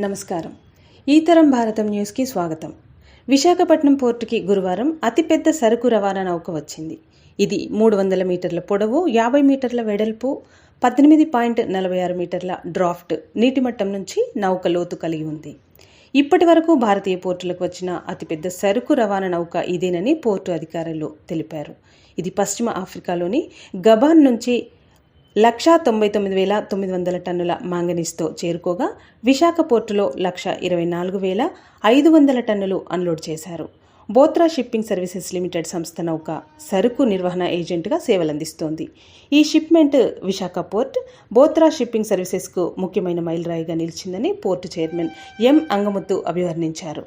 నమస్కారం. ఈ తరం భారతం న్యూస్కి స్వాగతం. విశాఖపట్నం పోర్టుకి గురువారం అతిపెద్ద సరుకు రవాణా నౌక వచ్చింది. ఇది మూడు వందల మీటర్ల పొడవు యాభై మీటర్ల వెడల్పు పద్దెనిమిది పాయింట్ నలభై ఆరు మీటర్ల డ్రాఫ్ట్ నీటిమట్టం నుంచి నౌక లోతు కలిగి ఉంది. ఇప్పటి వరకు భారతీయ పోర్టులకు వచ్చిన అతిపెద్ద సరుకు రవాణా నౌక ఇదేనని పోర్టు అధికారులు తెలిపారు. ఇది పశ్చిమ ఆఫ్రికాలోని గబాన్ నుంచి లక్షా తొంభై తొమ్మిది వేల తొమ్మిది వందల టన్నుల మాంగనీస్తో చేరుకోగా విశాఖ పోర్టులో లక్ష ఇరవై నాలుగు వేల ఐదు వందల టన్నులు అన్లోడ్ చేశారు. బోత్రా షిప్పింగ్ సర్వీసెస్ లిమిటెడ్ సంస్థ నౌక సరుకు నిర్వహణ ఏజెంట్గా సేవలందిస్తోంది. ఈ shipment Visakha port Bothra shipping సర్వీసెస్కు ముఖ్యమైన మైలురాయిగా నిలిచిందని పోర్టు చైర్మన్ ఎం అంగముత్తు అభివర్ణించారు.